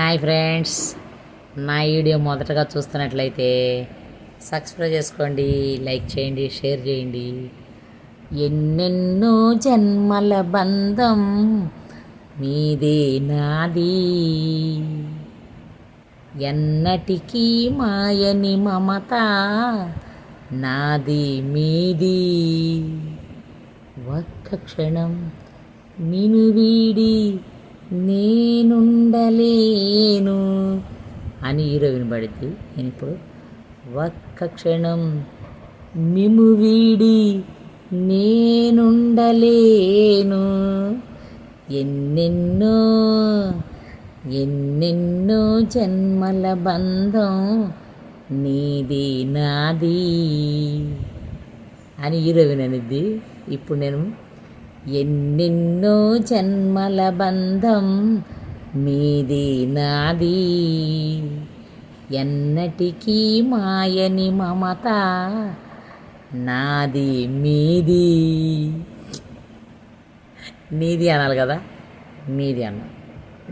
Hi friends. నా video మొదటగా చూస్తున్నట్లయితే సబ్స్క్రైబ్ చేసుకోండి లైక్ చేయండి షేర్ చేయండి. ఎన్నెన్నో జన్మల బంధం మీదే నాది. ఎన్నటికీ మాయని మమత నాది మీది. ఒక్క క్షణం నిను వీడి నేనుండలేను అని హీరో వినబడింది నేను ఇప్పుడు ఒక్క క్షణం మిము వీడి నేనుండలేను. ఎన్నెన్నో ఎన్నెన్నో జన్మల బంధం నీది నాది అని హీరోయిన్ అనిద్ది. ఇప్పుడు నేను ఎన్నెన్నో జన్మల బంధం మీది నాది. ఎన్నటికీ మాయని మమత నాది మీది. నీది అనాలి కదా. మీది అన్న.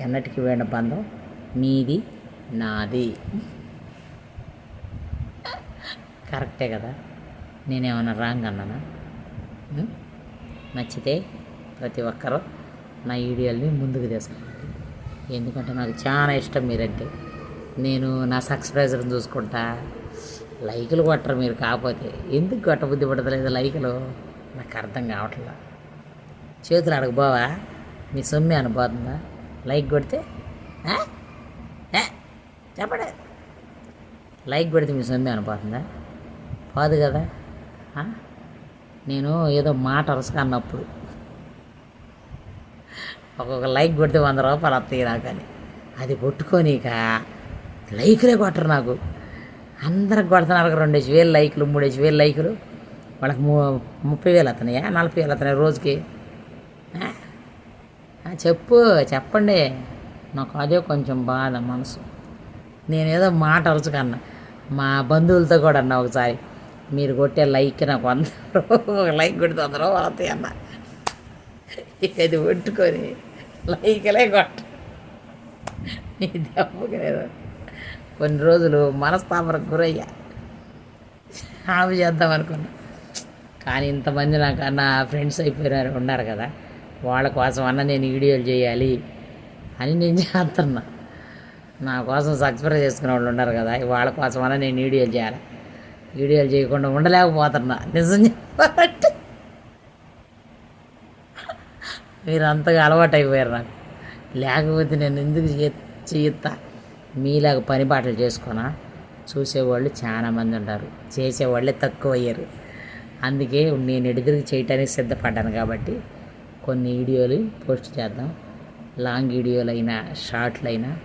ఎన్నటికి వేణ బంధం మీది నాది. కరెక్టే కదా. నేనేమన్నా రాంగ్ అన్నానా? నచ్చితే ప్రతి ఒక్కరూ నా వీడియోల్ని ముందుకు తీసుకోండి ఎందుకంటే నాకు చాలా ఇష్టం మీరంటే. నేను నా సబ్స్క్రైబర్ని చూసుకుంటా లైకులు కొట్టరు మీరు కాకపోతే. ఎందుకు కొట్టబుద్ధి పడతలేదు లైకులు? నాకు అర్థం కావట్లా. చేతులు అడగబోవా? మీ సొమ్మె అనుబోతుందా? లైక్ కొడితే చెప్పడే. లైక్ కొడితే మీ సొమ్మె అనుపోతుందా పోదు కదా. నేను ఏదో మాట అరసక అన్నప్పుడు ఒక్కొక్క లైక్ కొడితే వంద రూపాయలు వస్తాయి నాకు అని. అది కొట్టుకోనిక లైకులే కొట్టరు నాకు. అందరికి కొడుతున్నారు రెండేసి వేలు లైకులు మూడేసి వేలు లైకులు. వాళ్ళకి ము ముప్పై వేలు అతనాయా నలభై వేలు వస్తున్నాయి రోజుకి? చెప్పు చెప్పండి. నాకు అదే కొంచెం బాధ మనసు. నేనేదో మాట అరుచుకన్నా. మా బంధువులతో కూడా అన్నా ఒకసారి. మీరు కొట్టే లైక్ నాకు వంద ఒక లైక్ కొడితే వంద వాళ్ళతాయి అన్న. ఇది కొట్టుకొని లైక్లే కొట్ట. నీ దెబ్బకి కొన్ని రోజులు మనస్తాపరకు గురయ్యా. ఆమె చేద్దాం అనుకున్నా. కానీ ఇంతమంది నాకు నా ఫ్రెండ్స్ అయిపోయినారు ఉన్నారు కదా. వాళ్ళ కోసం అన్న నేను వీడియోలు చేయాలి అని నేను చేస్తున్నా. నా కోసం సబ్స్క్రైబ్ చేసుకునే వాళ్ళు ఉన్నారు కదా వాళ్ళ కోసం అన్న నేను వీడియోలు చేయాలి. వీడియోలు చేయకుండా ఉండలేకపోతున్నా. నిజం చెప్పాలంటే. మీరు అంతగా అలవాటు అయిపోయారు నాకు. లేకపోతే నేను ఎందుకు చే- చేయిస్తా మీలాగ పని పాటలు చేసుకున్నా చూసేవాళ్ళు చాలా మంది ఉంటారు. చేసేవాళ్ళే తక్కువ అయ్యారు అందుకే నేను ఎదురు చేయటానికి సిద్ధపడ్డాను కాబట్టి కొన్ని వీడియోలు పోస్ట్ చేద్దాం. లాంగ్ వీడియోలు అయినా షార్ట్లు అయినా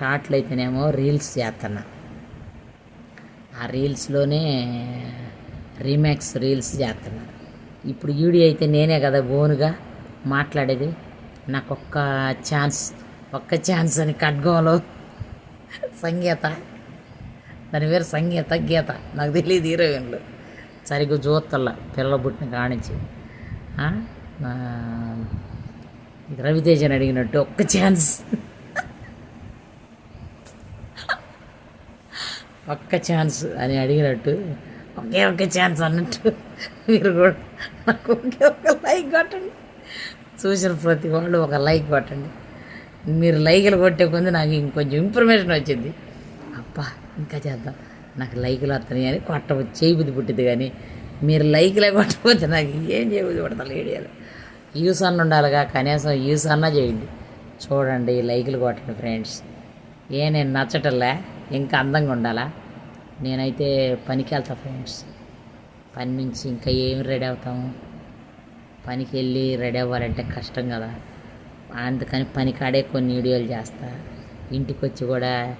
షార్ట్లు అయితేనేమో రీల్స్ చేస్తున్నా ఆ రీల్స్లోనే రీమ్యాక్స్ రీల్స్ చేస్తున్నా ఇప్పుడు వీడియో అయితే నేనే కదా ఓనుగా మాట్లాడేది. నాకు ఒక్క ఛాన్స్ ఒక్క ఛాన్స్ అని ఖడ్గంలో. సంగీత. దాని పేరు సంగీత గీత. నాకు తెలియదు హీరోయిన్లు. సరిగ్గా చూస్తల్లా పిల్లలు పుట్టిన కానించి. రవితేజని అడిగినట్టు ఒక్క ఛాన్స్. ఒక్క ఛాన్స్ అని అడిగినట్టు ఒకే ఒక్క ఛాన్స్ అన్నట్టు మీరు కూడా నాకు ఒకే ఒక లైక్ కొట్టండి. చూసిన ప్రతి వాళ్ళు ఒక లైక్ కొట్టండి. మీరు లైకులు కొట్టే కొంది నాకు ఇంకొంచెం ఇన్ఫర్మేషన్ వచ్చింది. అబ్బా ఇంకా చేద్దాం. నాకు లైకులు వస్తున్నాయి అని కొట్ట చేయబుద్ధి పుట్టింది కానీ మీరు లైకులే కొట్టకపోతే నాకు ఏం చేయబుద్ధి పడతాను ఏడియాలు యూస్ అన్న ఉండాలిగా కనీసం యూస్ అన్నా చేయండి. చూడండి లైకులు కొట్టండి ఫ్రెండ్స్ ఏ నేను నచ్చటల్లా ఇంకా అందంగా ఉండాలా? నేనైతే పనికి వెళ్తా ఫ్రెండ్స్. పని నుంచి ఇంకా ఏమి రెడీ అవుతాము? పనికి వెళ్ళి రెడీ అవ్వాలంటే కష్టం కదా. అందుకని పని కాడే కొన్ని వీడియోలు చేస్తా. ఇంటికి వచ్చి కూడా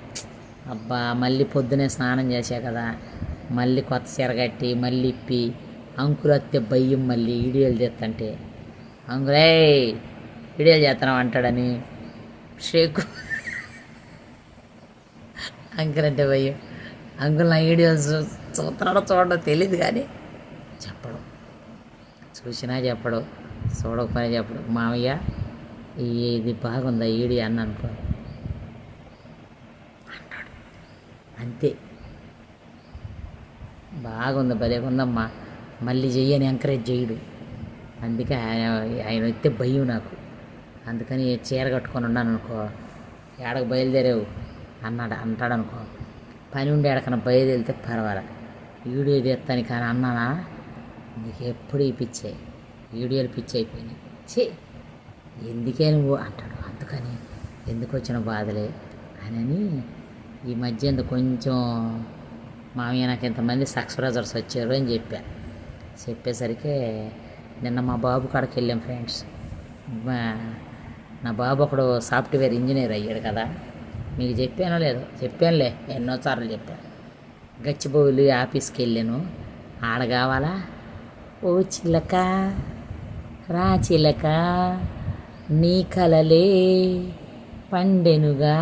అబ్బా మళ్ళీ పొద్దునే స్నానం చేసా కదా. మళ్ళీ కొత్త చీర కట్టి మళ్ళీ ఇప్పి అంకులు వస్తే భయం మళ్ళీ వీడియోలు చేస్తుంటే అంకులే వీడియోలు చేస్తున్నాం అంటాడని. షేకు అంకుల్ అంటే భయం అంకుల్ నా వీడియోస్ చూస్తున్నాడో చూడడం తెలియదు కానీ చెప్పడం. చూసినా చెప్పడు చూడకపోయినా చెప్పడు. మామయ్య ఇది బాగుందా ఈడి అని అనుకో అంతే. బాగుంది భలే ఉందమ్మా. మళ్ళీ చెయ్యని ఎంకరేజ్ చేయడు అందుకే ఆయన ఆయన వస్తే భయం నాకు. అందుకని చీర కట్టుకొని ఉన్నాను అనుకో ఏడకు బయలుదేరావు. అన్నాడు. అంటాడు అనుకో పని ఉండి ఎడకన్నా బయలుదేరితే పర్వాలే. వీడియో తీస్తాను కానీ అన్నానా? నీకు ఎప్పుడు ఈ పిచ్చే వీడియోలు పిచ్చి అయిపోయినాయి. చే ఎందుకే నువ్వు అంటాడు. అందుకని ఎందుకు వచ్చిన బాధలే అని ఈ మధ్య ఇంత కొంచెం మామయ్య నాకు ఇంతమంది సబ్స్క్రైబర్స్ వచ్చారు అని చెప్పా. చెప్పేసరికి నిన్న మా బాబు కాడకి వెళ్ళాం ఫ్రెండ్స్. నా బాబు ఒకడు సాఫ్ట్వేర్ ఇంజనీర్ అయ్యాడు కదా. మీకు చెప్పానో లేదో? చెప్పానులే. ఎన్నోసార్లు చెప్పాను గచ్చిబౌలి ఆఫీస్కి వెళ్ళాను ఆడ కావాలా? ఓ చిలక రా చిలక నీ కలలే పండెనుగా.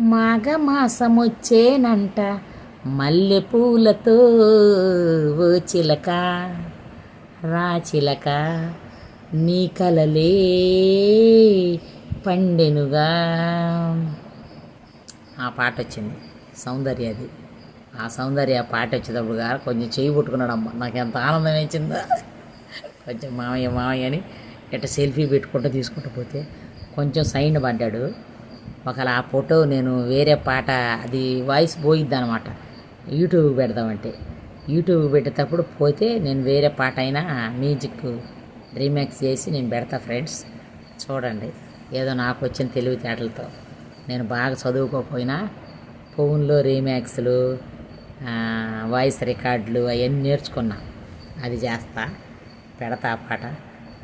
మాఘ మాసమొచ్చేనంట మల్లె పూలతో. ఓ చిలక రా చిలక నీ కలలే పండెనుగా. ఆ పాట వచ్చింది. సౌందర్య అది. ఆ సౌందర్య పాట వచ్చేటప్పుడు గారు కొంచెం చేయి పుట్టుకున్నాడు అమ్మ. నాకు ఎంత ఆనందం వేసిందో. కొంచెం మామయ్య మామయ్య అని ఎట్ట సెల్ఫీ పెట్టుకుంటూ తీసుకుంటూ పోతే కొంచెం సైన్ పడ్డాడు. ఒకవేళ ఆ ఫోటో నేను వేరే పాట అది వాయిస్ పోయిద్ది అనమాట యూట్యూబ్కి పెడదామంటే. యూట్యూబ్ పెట్టేటప్పుడు పోతే నేను వేరే పాట అయినా మ్యూజిక్ రీమేక్స్ చేసి నేను పెడతా ఫ్రెండ్స్. చూడండి. ఏదో నాకు వచ్చిన తెలివితేటలతో. నేను బాగా చదువుకోకపోయినా ఫోన్లో రీమ్యాక్స్లు వాయిస్ రికార్డులు అవన్నీ నేర్చుకున్నా. అది చేస్తా పెడతా పాట.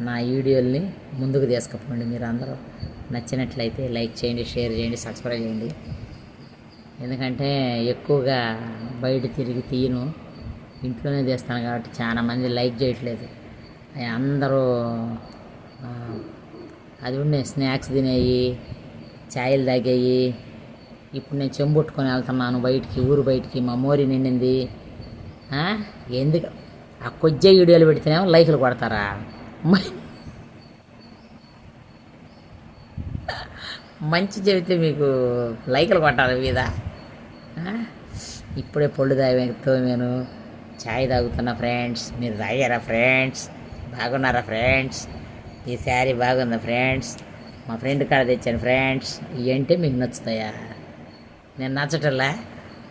నా వీడియోల్ని ముందుకు తీసుకుపోండి మీరు అందరూ నచ్చినట్లయితే లైక్ చేయండి షేర్ చేయండి సబ్స్క్రైబ్ చేయండి. ఎందుకంటే ఎక్కువగా బయట తిరిగి తీయను. ఇంట్లోనే తీస్తాను కాబట్టి చాలా మంది లైక్ చేయట్లేదు. అందరూ అది ఉండే స్నాక్స్ తినేయి ఛాయలు తాగాయి. ఇప్పుడు నేను చెంబుట్టుకొని వెళ్తున్నాను బయటికి ఊరు బయటికి మా మోరి నిండింది ఎందుకు? ఆ కొద్ది వీడియోలు పెడితేనేమో లైకులు కొడతారా? మంచి చెబితే మీకు లైకులు కొట్టాలి మీద. ఇప్పుడే పొళ్ళు తాగేతో నేను ఛాయ్ తాగుతున్నా ఫ్రెండ్స్. మీరు తాగారా ఫ్రెండ్స్? బాగున్నారా ఫ్రెండ్స్? ఈ శారీ బాగుందా ఫ్రెండ్స్? మా ఫ్రెండ్ కాడ తెచ్చాను ఫ్రెండ్స్ ఇవి అంటే మీకు నచ్చుతాయా? నేను నచ్చటంలా?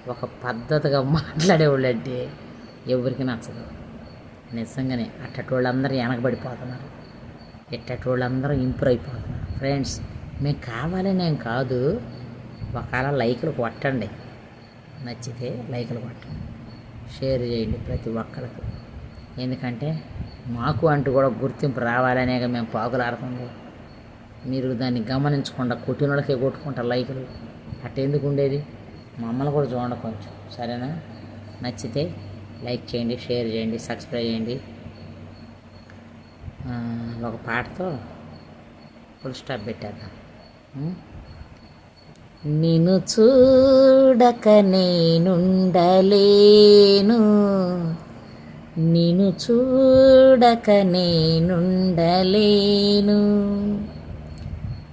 ఒక పద్ధతిగా మాట్లాడేవాళ్ళు అంటే ఎవరికి నచ్చదు. నిజంగానే అట్టటోళ్ళందరూ వెనకబడిపోతున్నారు ఇట్టటోళ్ళందరూ ఇంప్రూవ్ అయిపోతున్నారు. ఫ్రెండ్స్ మేము కావాలని ఏం కాదు. ఒకవేళ లైకులు కొట్టండి. నచ్చితే లైకులు కొట్టండి. షేర్ చేయండి ప్రతి ఒక్కరికి ఎందుకంటే మాకు అంటూ కూడా గుర్తింపు రావాలనేగా మేము పాకులాడుతుంది మీరు దాన్ని గమనించకుండా కొట్టినోళ్ళకే కొట్టుకుంటారు లైకులు. అట్టేందుకు ఉండేది? మమ్మల్ని కూడా చూడండి కొంచెం. సరేనా? నచ్చితే లైక్ చేయండి షేర్ చేయండి సబ్స్క్రైబ్ చేయండి. ఒక పాటతో ఫుల్ స్టాప్ పెట్టేద్దాం. నిన్ను చూడక నేనుండలేను. నిన్ను చూడక నేనుండలేను.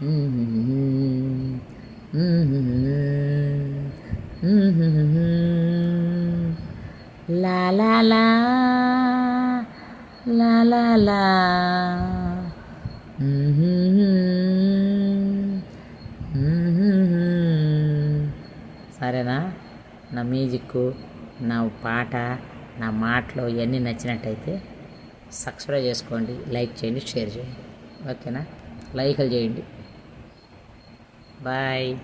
లా లా లా లా లా లా సరేనా? నా మ్యూజిక్ నా పాట నా మాటలు ఇవన్నీ నచ్చినట్టయితే సబ్స్క్రైబ్ చేసుకోండి లైక్ చేయండి షేర్ చేయండి. ఓకేనా? లైక్లు చేయండి. Bye.